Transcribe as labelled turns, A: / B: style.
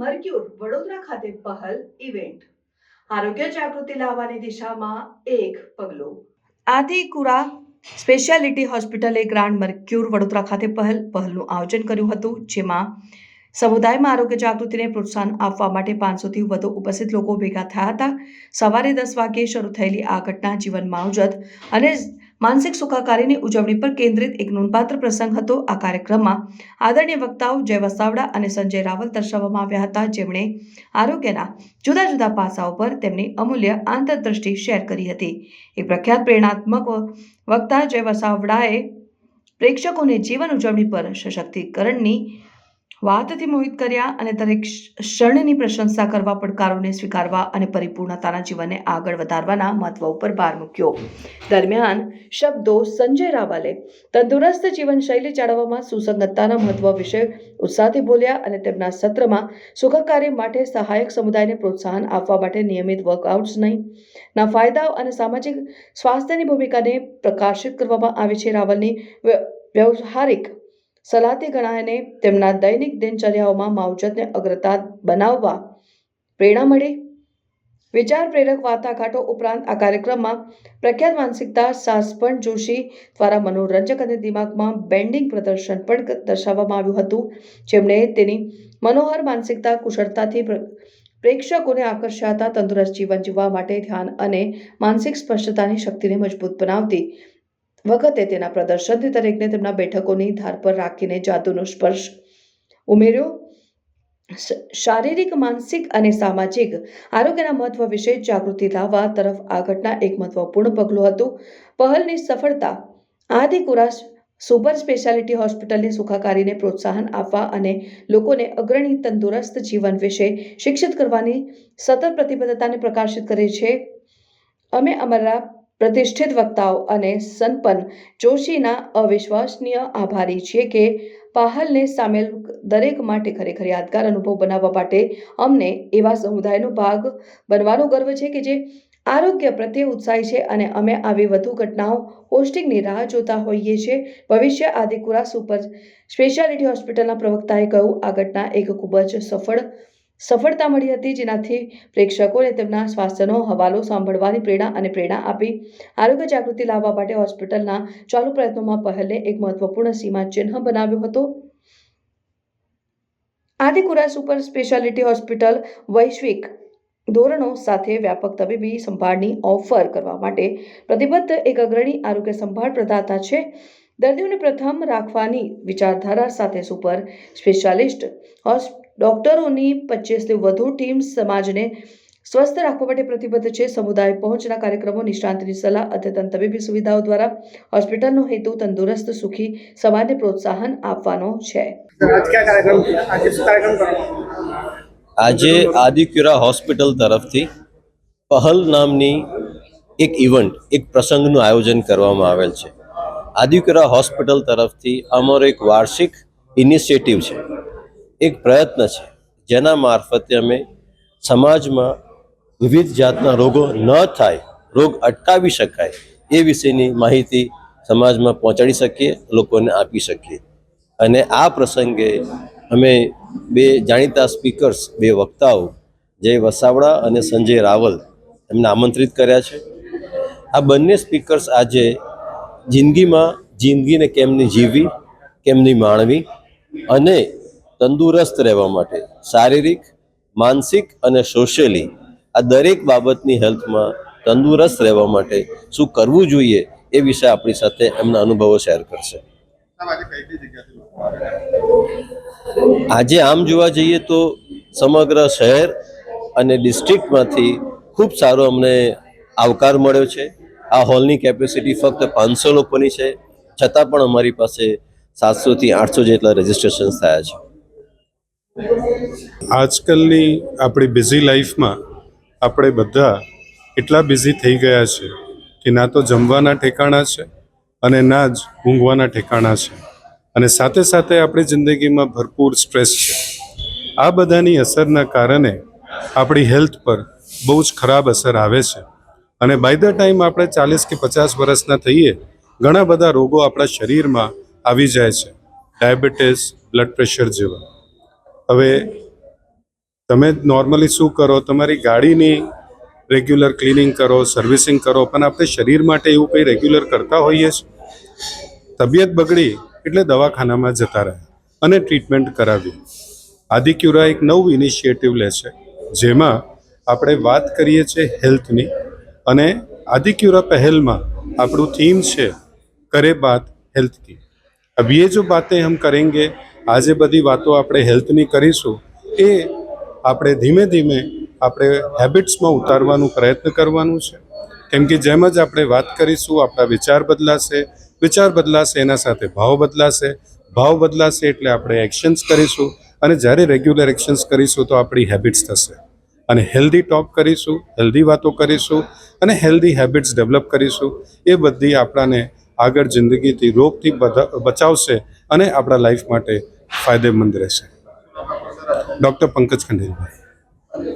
A: મર્ક્યુર વડોદરા ખાતે પહલ ઇવેન્ટ. આરોગ્ય જાગૃતિ લાવવાની દિશામાં એક પગલું. આદિકુરા સ્પેશિયાલિટી હોસ્પિટલે ગ્રાન્ડ મર્ક્યુર વડોદરા ખાતે પહેલ, પહેલનું આયોજન કર્યું હતું, જેમાં સમુદાયમાં આરોગ્ય જાગૃતિને પ્રોત્સાહન આપવા માટે પાંચસોથી વધુ ઉપસ્થિત લોકો ભેગા થયા હતા. સવારે દસ વાગ્યે શરૂ થયેલી આ ઘટના જીવન માવજત અને માનસિક સુખાકારીની ઉજવણી પર કેન્દ્રિત એક નોંધપાત્ર પ્રસંગ હતો. આ કાર્યક્રમમાં આદરણીય વક્તાઓ જય વસાવડા અને સંજય રાવલ દર્શાવવામાં આવ્યા હતા. જેમણે આરોગ્યના જુદા જુદા પાસાઓ પર તેમની અમૂલ્ય આંતરદ્રષ્ટિ શેર કરી હતી. એક પ્રખ્યાત પ્રેરણાત્મક વક્તા જય વસાવડાએ પ્રેક્ષકોને જીવન ઉજવણી પર સશક્તિકરણની વાતથી મોહિત કર્યા અને દરેક ક્ષણની પ્રશંસા કરવા, પડકારોને સ્વીકારવા અને પરિપૂર્ણતાના જીવનને આગળ વધારવાના મહત્વ ઉપર ભાર મૂક્યો. દરમિયાન શબ્દો સંજય રાવલે તંદુરસ્ત જીવનશૈલી જાળવવામાં સુસંગતતાના મહત્વ વિશે ઉત્સાહથી બોલ્યા અને તેમના સત્રમાં સુખકાર્ય માટે સહાયક સમુદાયને પ્રોત્સાહન આપવા માટે નિયમિત વર્કઆઉટ્સ નહીં. ના ફાયદાઓ અને સામાજિક સ્વાસ્થ્યની ભૂમિકાને પ્રકાશિત કરવામાં આવી છે. રાવલની વ્ય- વ્યવહારિક સલાહથી ગણાયને તેમના દૈનિક દિનચર્યાઓમાં માવજતને અગ્રતા બનાવવા પ્રેરણા મળી. વિચાર પ્રેરક વાર્તાઘાટો ઉપરાંત આ કાર્યક્રમમાં પ્રખ્યાત માનસિકતા સાસપણ જોશી દ્વારા મનોરંજક અને દિમાગમાં બેન્ડિંગ પ્રદર્શન પણ દર્શાવવામાં આવ્યું હતું. જેમણે તેની મનોહર માનસિકતા, કુશળતાથી પ્રેક્ષકોને આકર્ષાતા, તંદુરસ્ત જીવન જીવવા માટે ધ્યાન અને માનસિક સ્પષ્ટતાની શક્તિને મજબૂત બનાવતી વખતે તેના પ્રદર્શન દરેકને તેમના બેઠકોની ધાર પર રાખીને જાદુનો સ્પર્શ ઉમેર્યો. શારીરિક, માનસિક અને સામાજિક આરોગ્યના મહત્વ વિશે જાગૃતિ લાવવા તરફ આ ઘટના એક મહત્વપૂર્ણ પગલું હતું. પહલની સફળતા, આદિકુરા સુપર સ્પેશિયાલિટી હોસ્પિટલની સુખાકારીને પ્રોત્સાહન આપવા અને લોકોને અગ્રણી તંદુરસ્ત જીવન વિશે શિક્ષિત કરવાની સતત પ્રતિબદ્ધતાને પ્રકાશિત કરે છે. અમે અમારા પ્રતિષ્ઠિત વક્તાઓ અને સંપન્ન જોશીના અવિશ્વસનીય આભારી છીએ કે પાહલને સામેલ દરેક માટે ખરેખર યાદગાર અનુભવ બનાવવા માટે અમને એવા સમુદાયનો ભાગ બનવાનો ગર્વ છે કે જે આરોગ્ય પ્રત્યે ઉત્સાહી છે અને અમે આવી વધુ ઘટનાઓ હોસ્ટિંગની રાહ જોતા હોઈએ છીએ. ભવિષ્ય આદિકુરા સુપર સ્પેશિયાલિટી હોસ્પિટલના પ્રવક્તાએ કહ્યું, આ ઘટના એક ખૂબ જ સફળ સફળતા મળી હતી. જેનાથી પ્રેક્ષકોને તેમના સ્વાસ્થ્યનો હવાલો સાંભળવાની પ્રેરણા અને પ્રેરણા આપી. આરોગ્ય જાગૃતિ લાવવા માટે હોસ્પિટલના ચાલુ પ્રયત્નોમાં પહેલે એક મહત્વપૂર્ણ સીમા ચિહ્ન બનાવ્યો હતો. આદિકુરા સુપર સ્પેશિયાલિટી હોસ્પિટલ વૈશ્વિક ધોરણો સાથે વ્યાપક તબીબી સંભાળની ઓફર કરવા માટે પ્રતિબદ્ધ એક અગ્રણી આરોગ્ય સંભાળ પ્રદાતા છે. દર્દીઓને પ્રથમ રાખવાની વિચારધારા સાથે સુપર સ્પેશિયાલિસ્ટ હોસ્પ ડોક્ટરોની પચીસથી વધુ ટીમ સમાજને સ્વસ્થ રાખવા માટે પ્રતિબદ્ધ છે. સમુદાય પહોંચના કાર્યક્રમો નિષ્ણાંતની સલાહ અદ્યતન તબીબી સુવિધાઓ દ્વારા હોસ્પિટલનો હેતુ તંદુરસ્ત સુખી સમાજને પ્રોત્સાહન આપવાનો છે.
B: આજે આદિક્યુરા હોસ્પિટલ તરફથી પહલ નામની એક ઇવેન્ટ એક પ્રસંગનું આયોજન કરવામાં આવેલ છે. આદિક્યુરા હોસ્પિટલ તરફથી અમારો એક વાર્ષિક ઇનિશિયેટિવ છે. એક પ્રયત્ન છે, જેના મારફતે અમે સમાજમાં વિવિધ જાતના રોગો ન થાય, રોગ અટકાવી શકાય એ વિશેની માહિતી સમાજમાં પહોંચાડી શકીએ, લોકોને આપી શકીએ. અને આ પ્રસંગે અમે બે જાણીતા સ્પીકર્સ, બે વક્તાઓ જય વસાવડા અને સંજય રાવલ, એમને આમંત્રિત કર્યા છે. આ બંને સ્પીકર્સ આજે જિંદગીમાં જિંદગીને કેમની જીવવી, કેમની માણવી અને તંદુરસ્ત રહેવા માટે શારીરિક, માનસિક અને સોશિયલી આ દરેક બાબતની હેલ્થમાં તંદુરસ્ત રહેવા માટે શું કરવું જોઈએ એ વિશે આપણી સાથે એમના અનુભવો શેર કરશે. આજે આમ જોવા જઈએ તો સમગ્ર શહેર અને ડિસ્ટ્રિક્ટમાંથી ખૂબ સારો અમને આવકાર મળ્યો છે. આ હોલની કેપેસિટી ફક્ત પાંચસો લોકોની છે. છતાં પણ અમારી પાસે સાતસોથી આઠસો જેટલા રજીસ્ટ્રેશન્સ થયા છે.
C: આજકાલની આપણી બિઝી લાઈફમાં આપણે બધા એટલા બિઝી થઈ ગયા છે કે ના તો જમવાના ઠેકાણા છે અને ના જ ઊંઘવાના ઠેકાણા છે. અને સાથે સાથે આપણી જિંદગીમાં ભરપૂર સ્ટ્રેસ છે. આ બધાની અસરના કારણે આપણી હેલ્થ પર બહુ જ ખરાબ અસર આવે છે. અને બાય ધ ટાઈમ આપણે ચાલીસ કે પચાસ વર્ષના થઈએ, ઘણા બધા રોગો આપણા શરીરમાં આવી જાય છે. ડાયાબિટીસ બ્લડ પ્રેશર જેવા. હવે તમે નોર્મલી શું કરો? તમારી ગાડીની રેગ્યુલર ક્લિનિંગ કરો સર્વિસિંગ કરો, પણ આપણે શરીર માટે એવું કંઈ રેગ્યુલર કરતા હોઈએ છીએ? તબિયત બગડી એટલે દવાખાનામાં જતા રહે અને ટ્રીટમેન્ટ કરાવી. આદિક્યુરા એક નવું ઇનિશિયેટિવ લે છે, જેમાં આપણે વાત કરીએ છીએ હેલ્થની અને આદિક્યુરા પહેલમાં આપણું થીમ છે, કરે બાત હેલ્થ કી. અભી જો બાતે હમ કરેંગે આજે બધી વાતો આપણે હેલ્થની કરીશું એ આપણે ધીમે ધીમે આપણે હેબિટ્સમાં ઉતારવાનું પ્રયત્ન કરવાનું છે. કેમ કે જેમ જ આપણે વાત કરીશું, આપણા વિચાર બદલાશે વિચાર બદલાશે, એના સાથે ભાવ બદલાશે. ભાવ બદલાશે એટલે આપણે એક્શન્સ કરીશું અને જ્યારે રેગ્યુલર એક્શન્સ કરીશું તો આપણી હેબિટ્સ થશે. અને હેલ્ધી ટોક કરીશું હેલ્ધી વાતો કરીશું અને હેલ્ધી હેબિટ્સ ડેવલપ કરીશું. એ બધી આપણાને આગળ જિંદગીથી રોગથી બધા, બચાવશે અને આપણા લાઈફ માટે ફાયદેમંદ રહેશે. ડૉક્ટર પંકજ ખંડેરીભાઈ